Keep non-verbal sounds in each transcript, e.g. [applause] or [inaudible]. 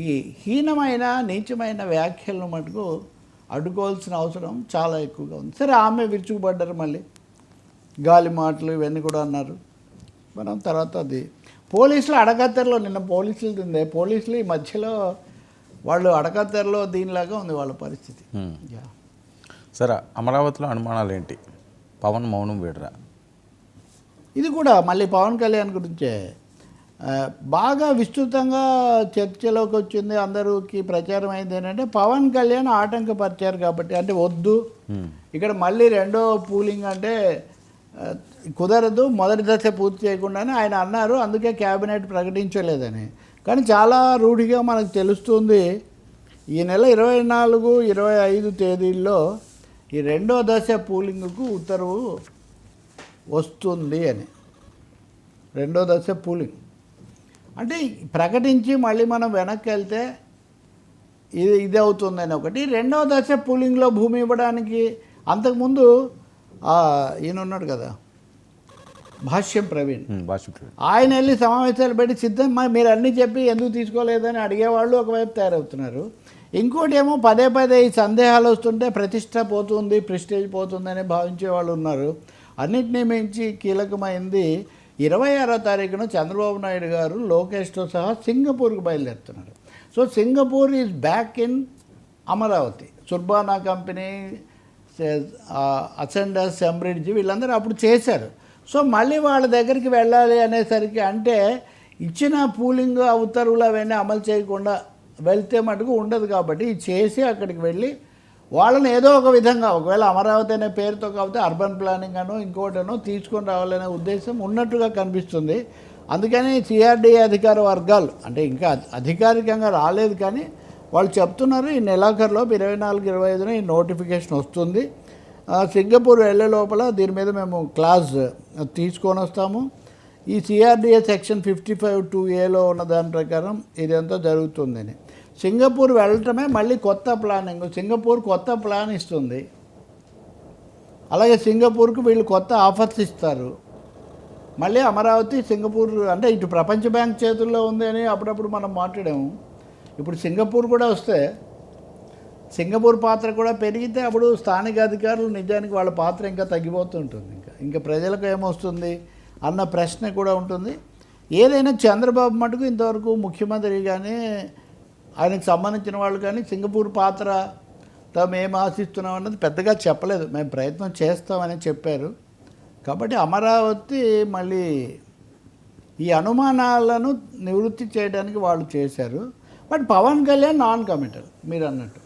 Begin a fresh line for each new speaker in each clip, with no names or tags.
ఈ హీనమైన నీచమైన వ్యాఖ్యలను మటుకు అడ్డుకోవాల్సిన అవసరం చాలా ఎక్కువగా ఉంది. సరే ఆమె విరుచుకుపడ్డారు మళ్ళీ. గాలి మాటలు ఇవన్నీ కూడా అన్నారు. మనం తర్వాత అది పోలీసులు అడగత్తెరలో నిన్న పోలీసులు తిందే పోలీసులు ఈ మధ్యలో వాళ్ళు అడగత్తెరలో దీనిలాగా ఉంది వాళ్ళ పరిస్థితి.
సరే అమరావతిలో అనుమానాలు ఏంటి పవన్ మౌనం వీడరా?
ఇది కూడా మళ్ళీ పవన్ కళ్యాణ్ గురించే. బాగా విస్తృతంగా చర్చలోకి వచ్చింది. అందరికి ప్రచారం అయింది ఏంటంటే పవన్ కళ్యాణ్ ఆటంకపరిచారు కాబట్టి అంటే వద్దు. ఇక్కడ మళ్ళీ రెండో పూలింగ్ అంటే కుదరదు. మొదటి దశ పూర్తి చేయకుండానే ఆయన అన్నారు అందుకే క్యాబినెట్ ప్రకటించలేదని. కానీ చాలా రూఢిగా మనకు తెలుస్తుంది ఈ నెల ఇరవై నాలుగు ఇరవై ఐదు తేదీల్లో ఈ రెండో దశ పూలింగ్కు ఉత్తర్వు వస్తుంది అని. రెండో దశ పూలింగ్. అంటే ప్రకటించి మళ్ళీ మనం వెనక్కి వెళ్తే ఇది ఇది అవుతుందని ఒకటి. రెండో దశ పూలింగ్లో భూమి ఇవ్వడానికి అంతకుముందు ఈయన ఉన్నాడు కదా భాష్యం ప్రవీణ్. ఆయన వెళ్ళి సమావేశాలు పెట్టి సిద్ధం మరి మీరు అన్నీ చెప్పి ఎందుకు తీసుకోలేదని అడిగేవాళ్ళు ఒకవైపు తయారవుతున్నారు. ఇంకోటి ఏమో పదే పదే ఈ సందేహాలు వస్తుంటే ప్రతిష్ట పోతుంది ప్రెస్టేజ్ పోతుందని భావించే వాళ్ళు ఉన్నారు. అన్నిటినీ మించి కీలకమైంది ఇరవై ఆరో తారీఖున చంద్రబాబు నాయుడు గారు లోకేష్తో సహా సింగపూర్కి బయలుదేరుతున్నారు. So Singapore is back in Amaravati. Surbana company Ascendas Singbridge వీళ్ళందరూ అప్పుడు చేశారు. సో మళ్ళీ వాళ్ళ దగ్గరికి వెళ్ళాలి అనేసరికి అంటే ఇచ్చిన పూలింగ్ ఆ ఉత్తర్వులు అవన్నీ అమలు చేయకుండా వెళ్తే మటుకు ఉండదు కాబట్టి ఇది చేసి అక్కడికి వెళ్ళి వాళ్ళని ఏదో ఒక విధంగా ఒకవేళ అమరావతి అనే పేరుతో కాకపోతే అర్బన్ ప్లానింగ్ అనో ఇంకోటనో తీసుకొని రావాలనే ఉద్దేశం ఉన్నట్టుగా కనిపిస్తుంది. అందుకని సిఆర్డీఏ అధికార వర్గాలు అంటే ఇంకా అధికారికంగా రాలేదు కానీ వాళ్ళు చెప్తున్నారు ఈ నెలాఖరులోపు ఇరవై నాలుగు ఇరవై ఐదున ఈ నోటిఫికేషన్ వస్తుంది. సింగపూర్ వెళ్ళే లోపల దీని మీద మేము క్లాస్ తీసుకొని వస్తాము. ఈ CRDA section fifty five two ఏలో ఉన్న దాని ప్రకారం ఇదంతా జరుగుతుందని. సింగపూర్ వెళ్ళటమే మళ్ళీ కొత్త ప్లానింగ్. సింగపూర్ కొత్త ప్లాన్ ఇస్తుంది. అలాగే సింగపూర్కు వీళ్ళు కొత్త ఆఫర్స్ ఇస్తారు. మళ్ళీ అమరావతి సింగపూర్ అంటే ఇటు ప్రపంచ బ్యాంక్ చేతుల్లో ఉంది అని అప్పుడప్పుడు మనం మాట్లాడాము. ఇప్పుడు సింగపూర్ కూడా వస్తే సింగపూర్ పాత్ర కూడా పెరిగితే అప్పుడు స్థానిక అధికారులు నిజానికి వాళ్ళ పాత్ర ఇంకా తగ్గిపోతుంటుంది ఇంకా. ఇంకా ప్రజలకు ఏమొస్తుంది అన్న ప్రశ్న కూడా ఉంటుంది. ఏదైనా చంద్రబాబు మటుకు ఇంతవరకు ముఖ్యమంత్రి కానీ ఆయనకు సంబంధించిన వాళ్ళు కానీ సింగపూర్ పాత్ర తాము ఏం ఆశిస్తున్నాం అన్నది పెద్దగా చెప్పలేదు. మేము ప్రయత్నం చేస్తామని చెప్పారు. కాబట్టి అమరావతి మళ్ళీ ఈ అనుమానాలను నివృత్తి చేయడానికి వాళ్ళు చేశారు. But Pawan Kalyan non committal మీరు అన్నట్టు.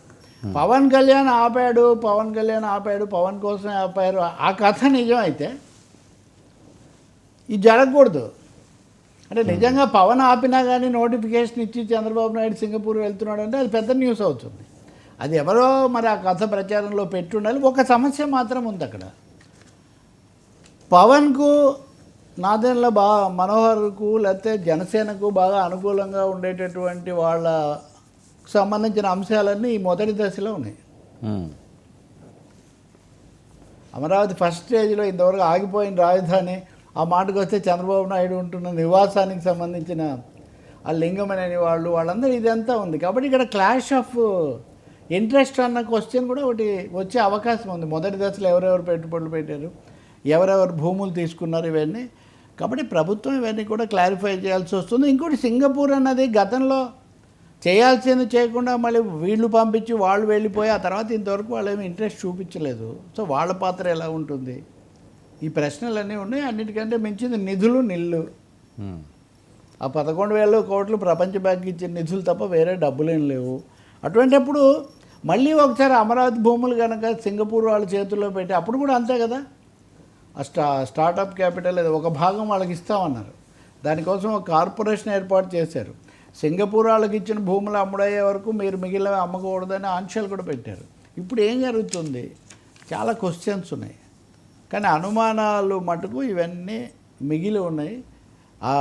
పవన్ కళ్యాణ్ ఆపాడు పవన్ కళ్యాణ్ ఆపాడు పవన్ కోసం ఆపారు. ఆ కథ నిజం అయితే ఇది జరగకూడదు. అంటే నిజంగా పవన్ ఆపినా కానీ నోటిఫికేషన్ ఇచ్చి చంద్రబాబు నాయుడు సింగపూర్ వెళ్తున్నాడు అంటే అది పెద్ద న్యూస్ అవుతుంది. అది ఎవరో మరి ఆ కథ ప్రచారంలో పెట్టుండాలి. ఒక సమస్య మాత్రం ఉంది అక్కడ. పవన్కు నాదెండ్ల బా మనోహర్కు లేకపోతే జనసేనకు బాగా అనుకూలంగా ఉండేటటువంటి వాళ్ళ సంబంధించిన అంశాలన్నీ ఈ మొదటి దశలో ఉన్నాయి. అమరావతి ఫస్ట్ స్టేజ్లో ఇంతవరకు ఆగిపోయిన రాజధాని ఆ మాటకు వస్తే చంద్రబాబు నాయుడు ఉంటున్న నివాసానికి సంబంధించిన ఆ లింగం అనే వాళ్ళు వాళ్ళందరూ ఇదంతా ఉంది. కాబట్టి ఇక్కడ క్లాష్ ఆఫ్ ఇంట్రెస్ట్ అన్న క్వశ్చన్ కూడా ఒకటి వచ్చే అవకాశం ఉంది. మొదటి దశలో ఎవరెవరు పెట్టుబడులు పెట్టారు ఎవరెవరు భూములు తీసుకున్నారు ఇవన్నీ. కాబట్టి ప్రభుత్వం ఇవన్నీ కూడా క్లారిఫై చేయాల్సి వస్తుంది. ఇంకోటి సింగపూర్ అన్నది గతంలో చేయాల్సింది చేయకుండా మళ్ళీ వీళ్ళు పంపించి వాళ్ళు వెళ్ళిపోయి ఆ తర్వాత ఇంతవరకు వాళ్ళు ఏమి ఇంట్రెస్ట్ చూపించలేదు. సో వాళ్ళ పాత్ర ఎలా ఉంటుంది? ఈ ప్రశ్నలన్నీ ఉన్నాయి అన్నిటికంటే మించింది నిధులు నిల్లు. ఆ పదకొండు వేల కోట్లు ప్రపంచ బ్యాంక్ ఇచ్చిన నిధులు తప్ప వేరే డబ్బులేం లేవు. అటువంటిప్పుడు మళ్ళీ ఒకసారి అమరావతి భూములు కనుక సింగపూర్ వాళ్ళ చేతుల్లో పెట్టి అప్పుడు కూడా అంతే కదా? ఆ స్టా స్టార్టప్ క్యాపిటల్ ఏదో ఒక భాగం వాళ్ళకి ఇస్తామన్నారు. దానికోసం ఒక కార్పొరేషన్ ఏర్పాటు చేశారు. సింగపూర్ వాళ్ళకి ఇచ్చిన భూములు అమ్ముడయ్యే వరకు మీరు మిగిలినవి అమ్మకూడదని ఆంక్షలు కూడా పెట్టారు. ఇప్పుడు ఏం జరుగుతుంది? చాలా క్వశ్చన్స్ ఉన్నాయి. కానీ అనుమానాలు మటుకు ఇవన్నీ మిగిలి ఉన్నాయి. ఆ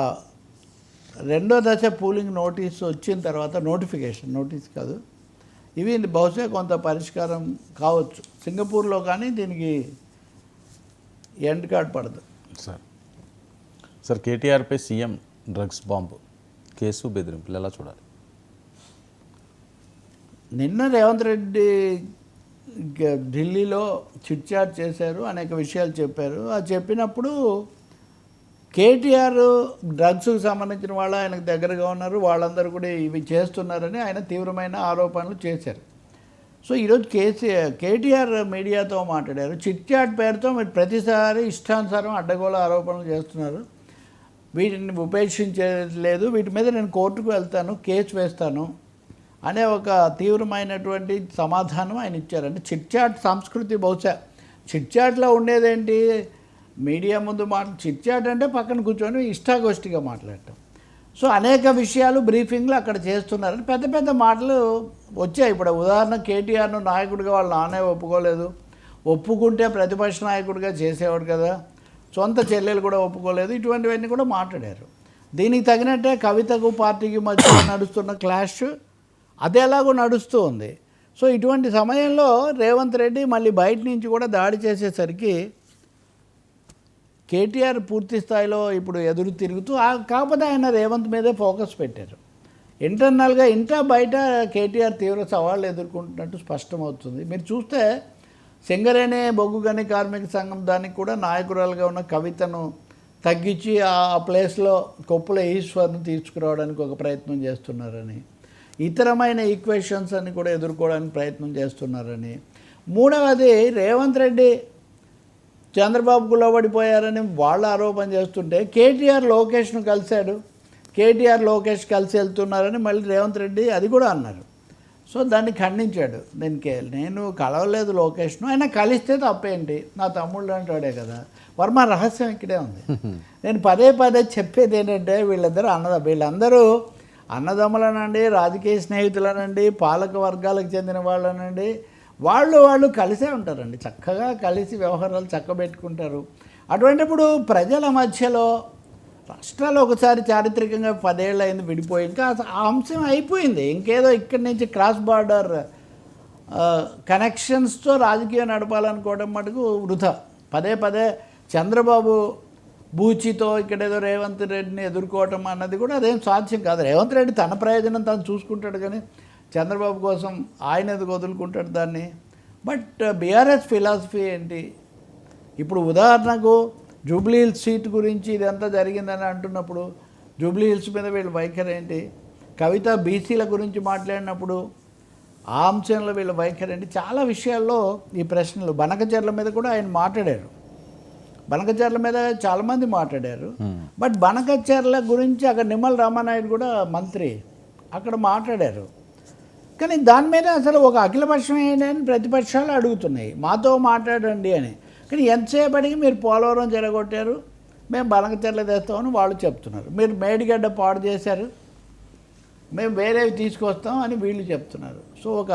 రెండో దశ పూలింగ్ నోటీస్ వచ్చిన తర్వాత నోటిఫికేషన్ నోటీస్ కాదు. ఇవి బహుశా కొంత పరిష్కారం కావచ్చు. సింగపూర్లో కానీ దీనికి ఎండ్ కార్డ్ పడదు.
సార్ సార్ కేటీఆర్పై సీఎం డ్రగ్స్ బాంబు కేసు బెదిరింపులు ఎలా చూడాలి?
నిన్న రేవంత్ రెడ్డి ఢిల్లీలో చిట్ చాట్ చేశారు అనేక విషయాలు చెప్పారు. అది చెప్పినప్పుడు కేటీఆర్ డ్రగ్స్కి సంబంధించిన వాళ్ళు ఆయనకు దగ్గరగా ఉన్నారు వాళ్ళందరూ కూడా ఇవి చేస్తున్నారని ఆయన తీవ్రమైన ఆరోపణలు చేశారు. సో ఈరోజు కేసీఆర్ కేటీఆర్ మీడియాతో మాట్లాడారు. చిట్ చాట్ పేరుతో మీరు ప్రతిసారి ఇష్టానుసారం అడ్డగోళ ఆరోపణలు చేస్తున్నారు. వీటిని ఉపేక్షించలేదు. వీటి మీద నేను కోర్టుకు వెళ్తాను కేసు వేస్తాను. అనే ఒక తీవ్రమైనటువంటి సమాధానం ఆయన ఇచ్చారంటే చిట్చాట్ సంస్కృతి బహుశా. చిట్చాట్లో ఉండేదేంటి? మీడియా ముందు మాట్లా చిట్చాట్ అంటే పక్కన కూర్చొని ఇష్టాగోష్ఠిగా మాట్లాడటం. సో అనేక విషయాలు బ్రీఫింగ్లు అక్కడ చేస్తున్నారని పెద్ద పెద్ద మాటలు వచ్చాయి. ఇప్పుడు ఉదాహరణ కేటీఆర్ను నాయకుడిగా వాళ్ళు నానే ఒప్పుకోలేదు. ఒప్పుకుంటే ప్రతిపక్ష నాయకుడిగా చేసేవాడు కదా. సొంత చెల్లెలు కూడా ఒప్పుకోలేదు. ఇటువంటివన్నీ కూడా మాట్లాడారు. దీనికి తగినట్టే కవితకు పార్టీకి మధ్య నడుస్తున్న క్లాష్ అది ఎలాగో నడుస్తూ ఉంది. సో ఇటువంటి సమయంలో రేవంత్ రెడ్డి మళ్ళీ బయట నుంచి కూడా దాడి చేసేసరికి కేటీఆర్ పూర్తి స్థాయిలో ఇప్పుడు ఎదురు తిరుగుతూ ఆ- కాకపోతే ఆయన రేవంత్ మీదే ఫోకస్ పెట్టారు. ఇంటర్నల్గా ఇంటా బయట కేటీఆర్ తీవ్ర సవాళ్ళు ఎదుర్కొంటున్నట్టు స్పష్టమవుతుంది. మీరు చూస్తే సింగరేణి బొగ్గు గని కార్మిక సంఘం దానికి కూడా నాయకురాలుగా ఉన్న కవితను తగ్గించి ఆ ప్లేస్లో కొప్పుల ఈశ్వర్ను తీసుకురావడానికి ఒక ప్రయత్నం చేస్తున్నారని ఇతరమైన ఈక్వేషన్స్ అని కూడా ఎదుర్కోవడానికి ప్రయత్నం చేస్తున్నారని. మూడవది రేవంత్ రెడ్డి చంద్రబాబు లోబడిపోయారని వాళ్ళు ఆరోపణ చేస్తుంటే కేటీఆర్ లోకేష్ను కలిశాడు. కేటీఆర్ లోకేష్ కలిసి వెళ్తున్నారని మళ్ళీ రేవంత్ రెడ్డి అది కూడా అన్నారు. సో దాన్ని ఖండించాడు. దీనికి నేను కలవలేదు లోకేష్ను. ఆయన కలిస్తే తప్పేంటి? నా తమ్ముళ్ళు అంటాడే కదా. వర్మ రహస్యం ఇక్కడే ఉంది. [laughs] నేను పదే పదే చెప్పేది ఏంటంటే వీళ్ళిద్దరూ అన్నద వీళ్ళందరూ అన్నదమ్ములనండి రాజకీయ స్నేహితులనండి పాలక వర్గాలకు చెందిన వాళ్ళనండి. వాళ్ళు వాళ్ళు కలిసే ఉంటారండి. చక్కగా కలిసి వ్యవహారాలు చక్కబెట్టుకుంటారు. అటువంటిప్పుడు ప్రజల మధ్యలో రాష్ట్రాలు ఒకసారి చారిత్రకంగా పదేళ్ళు అయింది విడిపోయి ఇంకా ఆ అంశం అయిపోయింది. ఇంకేదో ఇక్కడి నుంచి క్రాస్ బార్డర్ కనెక్షన్స్తో రాజకీయం నడపాలనుకోవడం మటుకు వృధా. పదే పదే చంద్రబాబు బూచితో ఇక్కడ ఏదో రేవంత్ రెడ్డిని ఎదుర్కోవటం అన్నది కూడా అదేం సాధ్యం కాదు. రేవంత్ రెడ్డి తన ప్రయోజనం తను చూసుకుంటాడు కానీ చంద్రబాబు కోసం ఆయన ఎందుకు వదులుకుంటాడు దాన్ని? బట్ uh, బీఆర్ఎస్ ఫిలాసఫీ ఏంటి? ఇప్పుడు ఉదాహరణకు జూబ్లీ హిల్స్ సీట్ గురించి ఇదంతా జరిగిందని అంటున్నప్పుడు జూబ్లీ హిల్స్ మీద వీళ్ళ వైఖరి ఏంటి? కవిత బీసీల గురించి మాట్లాడినప్పుడు ఆ అంశంలో వీళ్ళ వైఖరి ఏంటి? చాలా విషయాల్లో ఈ ప్రశ్నలు బనకచర్ల మీద కూడా ఆయన మాట్లాడారు. బనకచర్ల మీద చాలామంది మాట్లాడారు. బట్ బనకచర్ల గురించి అక్కడ నిమ్మల రామానాయుడు కూడా మంత్రి. అక్కడ మాట్లాడారు. కానీ దాని మీద అసలు ఒక అఖిలపక్షం ఏంటి అని ప్రతిపక్షాలు అడుగుతున్నాయి. మాతో మాట్లాడండి అని. కానీ ఎంతసేపటికి మీరు పోలవరం జరగొట్టారు? మేము బలంగచెర్ల తెస్తామని వాళ్ళు చెప్తున్నారు. మీరు మేడిగడ్డ పాడు చేశారు. మేము వేరేవి తీసుకొస్తాం అని వీళ్ళు చెప్తున్నారు. సో ఒక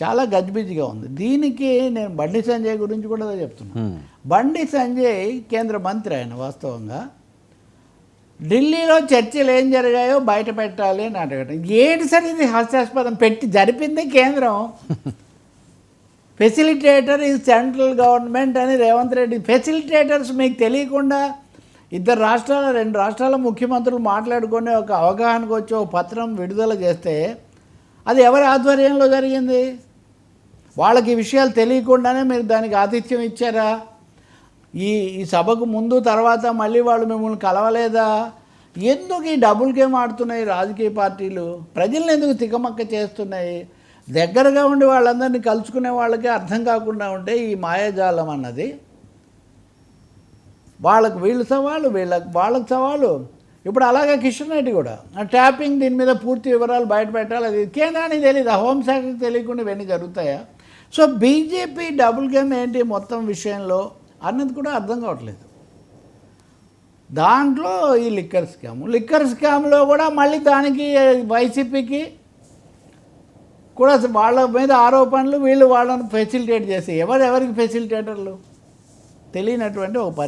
చాలా గజిబిజిగా ఉంది. దీనికి నేను బండి సంజయ్ గురించి కూడా చెప్తున్నాను. బండి సంజయ్ కేంద్ర మంత్రి ఆయన వాస్తవంగా ఢిల్లీలో చర్చలు ఏం జరిగాయో బయట పెట్టాలి అని అడగటం ఏంటి సార్ ఇది హాస్యాస్పదం? పెట్టి జరిపింది కేంద్రం. ఫెసిలిటేటర్ ఈ సెంట్రల్ గవర్నమెంట్ అని రేవంత్ రెడ్డి. ఫెసిలిటేటర్స్ మీకు తెలియకుండా ఇద్దరు రాష్ట్రాల రెండు రాష్ట్రాల ముఖ్యమంత్రులు మాట్లాడుకొని ఒక అవగాహనకు వచ్చి ఒక పత్రం విడుదల చేస్తే అది ఎవరి ఆధ్వర్యంలో జరిగింది? వాళ్ళకి విషయాలు తెలియకుండానే మీరు దానికి ఆతిథ్యం ఇచ్చారా? ఈ ఈ సభకు ముందు తర్వాత మళ్ళీ వాళ్ళు మిమ్మల్ని కలవలేదా? ఎందుకు ఈ డబుల్ గేమ్ ఆడుతున్నాయి రాజకీయ పార్టీలు? ప్రజల్ని ఎందుకు తికమక్క చేస్తున్నాయి? దగ్గరగా ఉండి వాళ్ళందరినీ కలుసుకునే వాళ్ళకి అర్థం కాకుండా ఉంటే ఈ మాయాజాలం అన్నది. వాళ్ళకు వీళ్ళు సవాలు వీళ్ళకి వాళ్ళకి సవాలు. ఇప్పుడు అలాగే కిషన్ రెడ్డి కూడా. ట్యాపింగ్ దీని మీద పూర్తి వివరాలు బయట పెట్టాలి. అది కేంద్రానికి తెలియదు హోంశాఖకి తెలియకుండా ఇవన్నీ జరుగుతాయా? సో బీజేపీ డబుల్ గేమ్ ఏంటి మొత్తం విషయంలో అన్నది కూడా అర్థం కావట్లేదు. దాంట్లో ఈ లిక్కర్ స్కామ్ లిక్కర్ స్కామ్లో కూడా మళ్ళీ దానికి వైసీపీకి కూడా వాళ్ళ మీద ఆరోపణలు వీళ్ళు వాళ్ళని ఫెసిలిటేట్ చేసి ఎవరెవరికి ఫెసిలిటేటర్లు తెలియనటువంటి ఒక